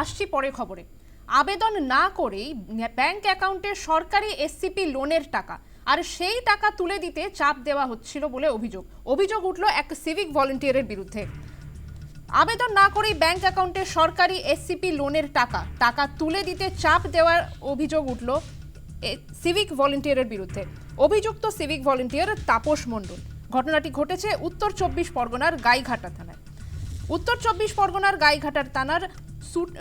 আসছি পরে খবরে। আবেদন না করেই ব্যাংক অ্যাকাউন্টে সরকারি এসসিপি লোনের টাকা আর সেই টাকা তুলে দিতে চাপ দেওয়া হচ্ছিল বলে অভিযোগ। অভিযোগ উঠল এক সিভিক ভলেন্টিয়ারের বিরুদ্ধে। আবেদন না করেই ব্যাংক অ্যাকাউন্টে সরকারি এসসিপি লোনের টাকা টাকা তুলে দিতে চাপ দেওয়ার অভিযোগ উঠল সিভিক ভলেন্টিয়ারের বিরুদ্ধে। অভিযুক্ত সিভিক ভলেন্টিয়ার তাপস মণ্ডল। ঘটনাটি ঘটেছে উত্তর চব্বিশ পরগনার গাইঘাটা থানায়। উত্তর চব্বিশ পরগনার গাইঘাটার থানার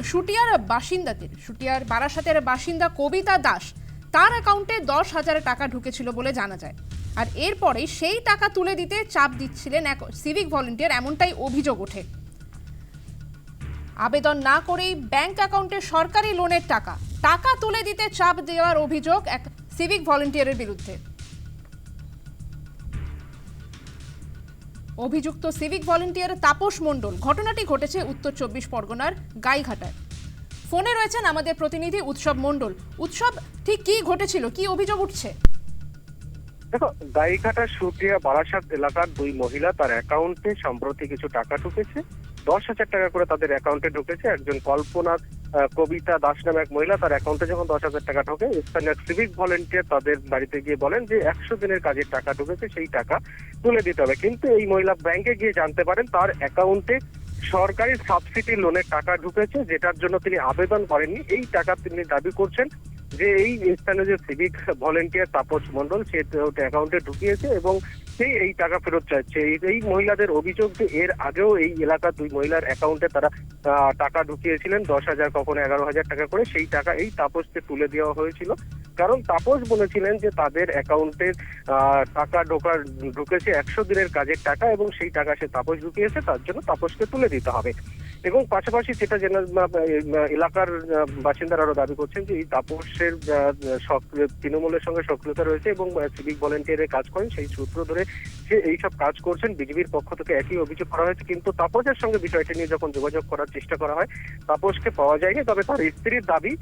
শুটিয়ার বাসিন্দাদের শুটিয়ার বারাসাতের বাসিন্দা কবিতা দাস, তার অ্যাকাউন্টে দশ হাজার টাকা ঢুকেছিল বলে জানা যায়। আর এরপরে সেই টাকা তুলে দিতে চাপ দিচ্ছিলেন এক সিভিক ভলেন্টিয়ার এমনটাই অভিযোগ ওঠে। আবেদন না করেই ব্যাংক অ্যাকাউন্টে সরকারি লোনের টাকা টাকা তুলে দিতে চাপ দেওয়ার অভিযোগ এক সিভিক ভলেন্টিয়ারের বিরুদ্ধে। অভিযুক্ত সিভিক ভলেন্টিয়ার তাপস মণ্ডল। ঘটনাটি ঘটেছে উত্তর চব্বিশ পরগনার গাইঘাটায়। ফোনে রয়েছেন আমাদের প্রতিনিধি উৎসব মণ্ডল। উৎসব ঠিক কি ঘটেছিল? কি অভিযোগ উঠছে? দেখো, গাইঘাটা, সুটিয়া, বারাসাত এলাকার দুই মহিলা তার অ্যাকাউন্টে সম্প্রতি কিছু টাকা ঢুকেছে। দশ হাজার টাকা করে তাদের অ্যাকাউন্টে ঢুকেছে। একজন কল্পনা কবিতা দাস নামে এক মহিলা তার অ্যাকাউন্টে যখন দশ হাজার টাকা ঢোকে, স্থানীয় সিভিক ভলেন্টিয়ার তাদের বাড়িতে গিয়ে বলেন যে একশো দিনের কাজের টাকা ঢুকেছে, সেই টাকা তুলে দিতে হবে। কিন্তু এই মহিলা ব্যাংকে গিয়ে জানতে পারেন তার অ্যাকাউন্টে সরকারি সাবসিডি লোনের টাকা ঢুকেছে, যেটার জন্য তিনি আবেদন করেননি। এই টাকা তিনি দাবি করছেন যে এই স্থানীয় যে সিভিক ভলেন্টিয়ার তাপস মন্ডল সে অ্যাকাউন্টে ঢুকিয়েছে এবং সেই এই টাকা ফেরত চাইছে। এই মহিলাদের অভিযোগ যে এর আগেও এই এলাকার দুই মহিলার অ্যাকাউন্টে তারা টাকা ঢুকিয়েছিলেন, দশ হাজার, কখনো এগারো হাজার টাকা করে, সেই টাকা এই তাপসকে তুলে দেওয়া হয়েছিল। কারণ তাপস বলেছিলেন যে তাদের অ্যাকাউন্টে টাকা ঢোকার, ঢুকেছে একশো দিনের কাজের টাকা এবং সেই টাকা সে তাপস ঢুকিয়েছে, তার জন্য তাপসকে তুলে দিতে হবে। এবং পাশাপাশি যেটা জেনে এলাকার বাসিন্দারা আরও দাবি করছেন যে এই তাপসের তৃণমূলের সঙ্গে সক্রিয়তা রয়েছে এবং সিভিক ভলেন্টিয়ারের কাজ করেন। সেই সূত্র ধরে সে এইসব কাজ করছেন। বিজেপির পক্ষ থেকে একই অভিযোগ করা হয়েছে। কিন্তু তাপসের সঙ্গে বিষয়টি নিয়ে যখন যোগাযোগ করার চেষ্টা করা হয়, তাপসকে পাওয়া যায়নি। তবে তার স্ত্রীর দাবি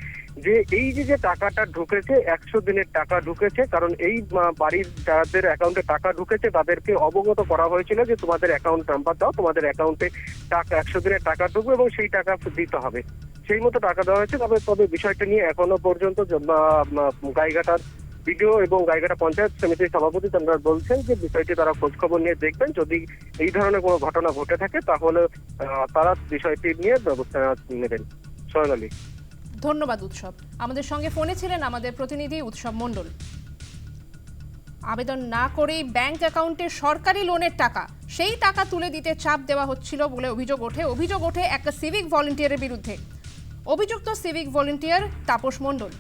যে এই যে যে টাকাটা ঢুকেছে, একশো দিনের টাকা ঢুকেছে, কারণ এই বাড়ির যাদের অ্যাকাউন্টে টাকা ঢুকেছে, তাদেরকে অবগত করা হয়েছিল যে তোমাদের অ্যাকাউন্ট নাম্বার দাও, তোমাদের অ্যাকাউন্টে টাকা, একশো দিনের টাকা ঢুকবে এবং সেই টাকা দিতে হবে। সেই মতো টাকা দেওয়া হয়েছে, তবে তবে বিষয়টা নিয়ে এখনও পর্যন্ত গাইঘাটার বিডিও এবং গাইঘাটা পঞ্চায়েত সমিতির সভাপতি তারা বলছেন যে, বিষয়টি তারা খোঁজ খবর নিয়ে দেখবেন। যদি এই ধরনের কোনো ঘটনা ঘটে থাকে, তাহলে তারা বিষয়টি নিয়ে ব্যবস্থা নেবেন। আলী। ধন্যবাদ উৎসব। আমাদের সঙ্গে ফোনে ছিলেন আমাদের প্রতিনিধি উৎসব মণ্ডল। আবেদন না করেই ব্যাংক অ্যাকাউন্টে সরকারি লোনের টাকা, সেই টাকা তুলে দিতে চাপ দেওয়া হচ্ছিল বলে অভিযোগ ওঠে। অভিযোগ ওঠে একটা সিভিক ভলেন্টিয়ারের বিরুদ্ধে। অভিযুক্ত সিভিক ভলেন্টিয়ার তাপস মণ্ডল।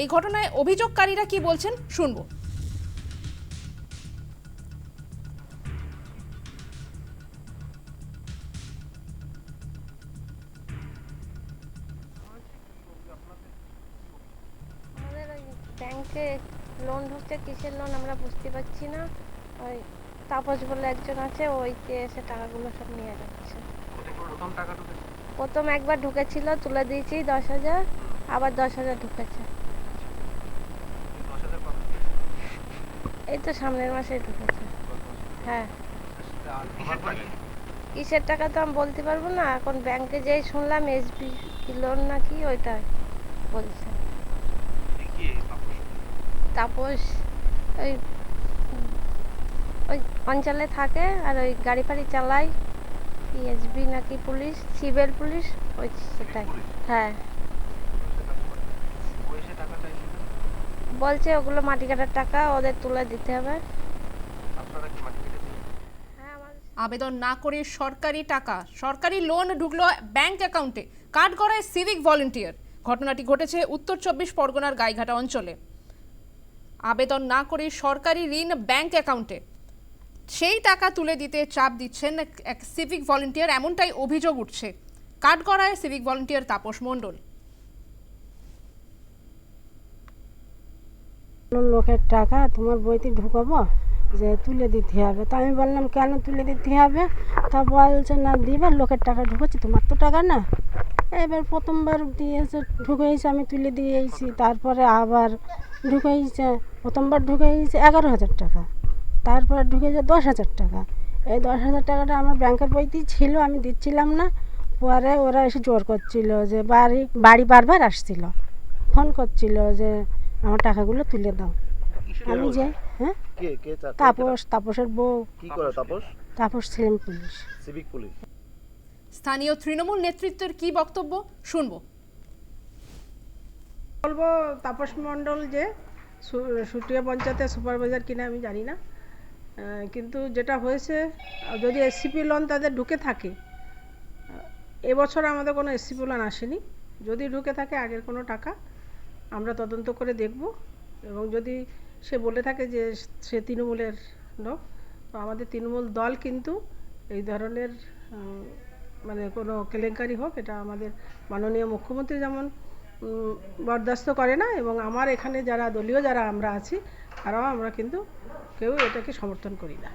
এই ঘটনায় অভিযোগকারীরা কি বলছেন শুনব। ব্যাংকে লোন ঢুকছে কিসের লোন আমরা বুঝতে পারছি না। ওই তাপস বলে একজন আছে ওইকে এসে টাকাগুলো সব নিয়ে যাচ্ছে। প্রথম ঢুকেছে একবার ঢুকেছিল, তুলে দিয়েছি দশ হাজার, আবার দশ হাজার ঢুকেছে। এই তো সামনের মাসে ঢুকেছে। হ্যাঁ। কিসের টাকা তো আমি বলতে পারব না, এখন ব্যাংকে যেই শুনলাম এসবি কি লোন নাকি ওইটা বলছে? তাপস ওই ওই অঞ্চলে থাকে আর ওই গাড়ি ফাড়ি চালায় এসবি নাকি পুলিশ সিভিল পুলিশ ওই সেটাই। হ্যাঁ। বলছে ওগুলো মাটি কাটার টাকা ওদের তুলে দিতে হবে। আপনারা কি মাটি কেটেছিলেন হ্যাঁ আবেদন না করে সরকারি টাকা সরকারি লোন ঢুকলো ব্যাংক অ্যাকাউন্টে কাঠগড়ায় সিভিক ভলেন্টিয়ার। ঘটনাটি ঘটেছে উত্তর চব্বিশ পরগনার গাইঘাটা অঞ্চলে। আবেদন না করে সরকারি ঋণ ব্যাংক অ্যাকাউন্টে। সেই টাকা তুলে দিতে চাপ দিচ্ছেন এক- সিভিক ভলেন্টিয়ার, এমনটাই অভিযোগ উঠছে। কাঠগড়ায় সিভিক ভলেন্টিয়ার তাপস মণ্ডল। লোকের টাকা তোমার বইতে ঢুকাবো? যে তুলে দিতে হবে। তা আমি বললাম, কেন তুলে দিতে হবে? তা বলছে, না দিবে, লোকের টাকা ঢুকেছে তোমার তো টাকা না। এবার প্রথমবার দিয়েছে ঢুকেছে আমি তুলে দিয়েছি তারপরে আবার ঢুকেছে প্রথমবার ঢুকেছে এগারো হাজার টাকা তারপরে ঢুকেছে দশ হাজার টাকা। এই দশ হাজার টাকাটা আমার ব্যাংকের বইতেই ছিল আমি দিচ্ছিলাম না। পরে ওরা এসে জোর করছিল যে বাড়ি বাড়ি বারবার আসছিল। ফোন করছিল যে আমার টাকাগুলো তুলে দাও। আমি যাই হ্যাঁ? তাপস তাপসের বউ। কি করে তাপস? তাপস ছিলেন পুলিশ। Civic police? স্থানীয় তৃণমূল নেতৃত্বের কি বক্তব্য? শুনব। বলব তাপস মণ্ডল যে সুটিয়া পঞ্চায়েতের সুপারভাইজার কিনা আমি জানি না। কিন্তু যেটা হয়েছে, যদি এসসিপি লোন তাদের ঢুকে থাকে এবছর আমাদের কোনো এসসিপি লোন আসেনি। যদি ঢুকে থাকে, আগের কোনো টাকা আমরা তদন্ত করে দেখব। এবং যদি সে বলে থাকে যে সে তৃণমূলের লোক, তো আমাদের তৃণমূল দল কিন্তু এই ধরনের মানে কোনো কেলেঙ্কারি হোক, এটা আমাদের মাননীয় মুখ্যমন্ত্রী যেমন বরদাস্ত করে না এবং আমার এখানে যারা দলীয় যারা আমরা আছি, তারাও আমরা কিন্তু কেউ এটাকে সমর্থন করি না।